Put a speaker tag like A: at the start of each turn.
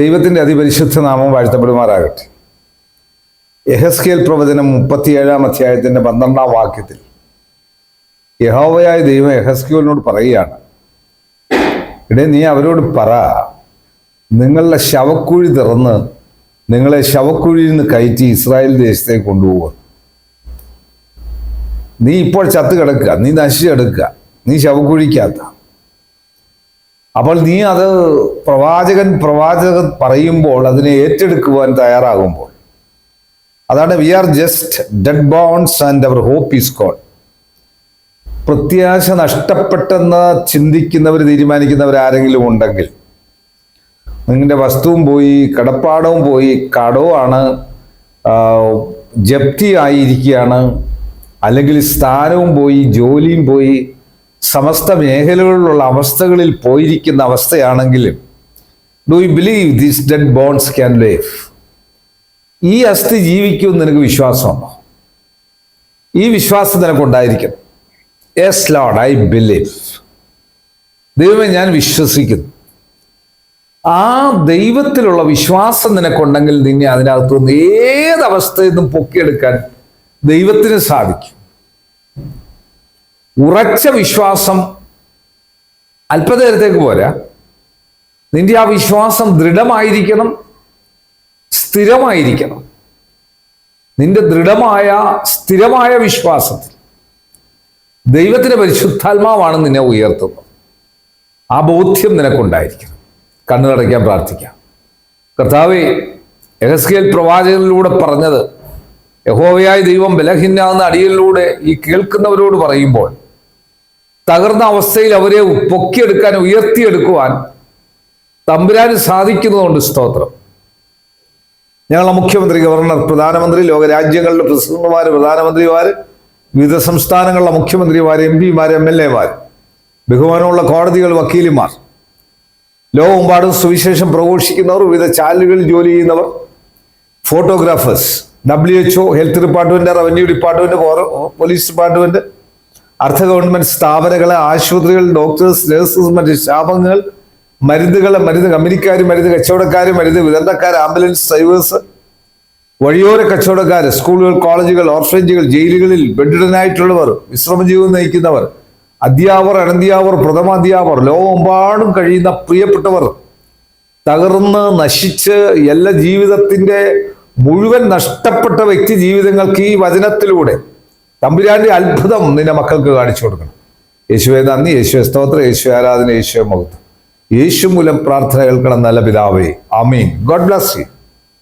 A: ദൈവത്തിന്റെ അതിപരിശുദ്ധ നാമം വാഴ്ത്തപ്പെടുമാറാകട്ടെ. യഹസ്കേൽ പ്രവചനം മുപ്പത്തിയേഴാം അധ്യായത്തിന്റെ പന്ത്രണ്ടാം വാക്യത്തിൽ യഹോവയായ ദൈവം യഹസ്കേലിനോട് പറയുകയാണ് ഇടേ നീ അവരോട് പറ നിങ്ങളുടെ ശവക്കുഴി തുറന്ന് നിങ്ങളെ ശവക്കുഴിയിൽ നിന്ന് കയറ്റി ഇസ്രായേൽ ദേശത്തേക്ക് കൊണ്ടുപോകുക നീ ഇപ്പോൾ ചത്ത് കിടക്കുക നീ നശിച്ചെടുക്കുക നീ ശവക്കുഴിക്കകത്ത. അപ്പോൾ നീ അത് പ്രവാചകൻ പ്രവാചകൻ പറയുമ്പോൾ അതിനെ ഏറ്റെടുക്കുവാൻ തയ്യാറാകുമ്പോൾ. അതാണ് we are just dead bones and our hope is god പ്രത്യാശ നഷ്ടപ്പെട്ടെന്ന് ചിന്തിക്കുന്നവർ തീരുമാനിക്കുന്നവർ ആരെങ്കിലും ഉണ്ടെങ്കിൽ നിങ്ങളുടെ വസ്തുവും പോയി കടപ്പാടവും പോയി കടവുമാണ് ജപ്തി ആയിരിക്കുകയാണ് അല്ലെങ്കിൽ സ്ഥാനവും പോയി ജോലിയും പോയി സമസ്ത മേഖലകളിലുള്ള അവസ്ഥകളിൽ പോയിരിക്കുന്ന അവസ്ഥയാണെങ്കിലും do you believe these dead bones can life ഈ അസ്ഥി ജീവിക്കുമെന്ന് നിനക്ക് വിശ്വാസമുണ്ടോ? ഈ വിശ്വാസം നിനക്കുണ്ടായിരിക്കും എസ് ലോഡ് ഐ ബിലീവ് ദൈവമേ ഞാൻ വിശ്വസിക്കുന്നു. ആ ദൈവത്തിലുള്ള വിശ്വാസം നിനക്കുണ്ടെങ്കിൽ നിന്നെ അതിനകത്തുനിന്ന് ഏതവസ്ഥയിൽ നിന്നും പൊക്കിയെടുക്കാൻ ദൈവത്തിന് സാധിക്കും. ഉറച്ച വിശ്വാസം അല്പനേരത്തേക്ക് പോരാ. നിന്റെ ആ വിശ്വാസം ദൃഢമായിരിക്കണം സ്ഥിരമായിരിക്കണം. നിന്റെ ദൃഢമായ സ്ഥിരമായ വിശ്വാസത്തിൽ. ദൈവത്തിന്റെ പരിശുദ്ധാത്മാവാണ് നിന്നെ ഉയർത്തുന്നത്. ആ ബോധ്യം നിനക്കുണ്ടായിരിക്കണം. കണ്ണുകടയ്ക്കാൻ പ്രാർത്ഥിക്കാം. കർത്താവെ എഹസ്കേൽ പ്രവാചകനിലൂടെ പറഞ്ഞത് യഹോവയായ ദൈവം ബലഹീനാകുന്ന അടിയിലൂടെ ഈ കേൾക്കുന്നവരോട് പറയുമ്പോൾ തകർന്ന അവസ്ഥയിൽ അവരെ പൊക്കിയെടുക്കാൻ ഉയർത്തിയെടുക്കുവാൻ തമ്പുരാന് സാധിക്കുന്നതുകൊണ്ട് സ്തോത്രം. ഞങ്ങളെ മുഖ്യമന്ത്രി ഗവർണർ പ്രധാനമന്ത്രി ലോകരാജ്യങ്ങളുടെ പ്രസിഡന്റുമാർ പ്രധാനമന്ത്രിമാർ വിവിധ സംസ്ഥാനങ്ങളിലെ മുഖ്യമന്ത്രിമാർ എം പിമാർ എം എൽ എമാർ ബഹുമാനമുള്ള കോടതികൾ വക്കീലുമാർ ലോകമെമ്പാടും സുവിശേഷം പ്രഘോഷിക്കുന്നവർ വിവിധ ചാനലുകളിൽ ജോലി ചെയ്യുന്നവർ photographers W H O health department revenue department police department അർദ്ധ ഗവൺമെന്റ് സ്ഥാപനങ്ങൾ ആശുപത്രികൾ ഡോക്ടേഴ്സ് നഴ്സസ് മറ്റ് ശാപങ്ങൾ മരുന്നുകൾ മരുന്ന് കമ്പനിക്കാർ മരുന്ന് കച്ചവടക്കാർ മരുന്ന് വിതരണക്കാർ ആംബുലൻസ് ഡ്രൈവേഴ്സ് വഴിയോര കച്ചവടക്കാർ സ്കൂളുകൾ കോളേജുകൾ ഓർഫനേജുകൾ ജയിലുകളിൽ ബെഡിഡനായിട്ടുള്ളവർ വിശ്രമജീവിതം നയിക്കുന്നവർ അധ്യാപർ അനന്ത്യാവർ പ്രഥമാധ്യാപർ ലോകമെമ്പാടും കഴിയുന്ന പ്രിയപ്പെട്ടവർ തകർന്ന് നശിച്ച് എല്ലാ ജീവിതത്തിന്റെ മുഴുവൻ നഷ്ടപ്പെട്ട വ്യക്തി ജീവിതങ്ങൾക്ക് ഈ വചനത്തിലൂടെ തമ്പുരാന്റെ അത്ഭുതം നിന്റെ മക്കൾക്ക് കാണിച്ചു കൊടുക്കണം. യേശുവെ നന്ദി. യേശുവെ സ്തോത്രം. യേശു ആരാധന. യേശുവെ മുഖത്ത് യേശു മൂലം പ്രാർത്ഥന കേൾക്കണം നല്ല പിതാവേ. അമീൻ ഗോഡ് ബ്ലസ് യു.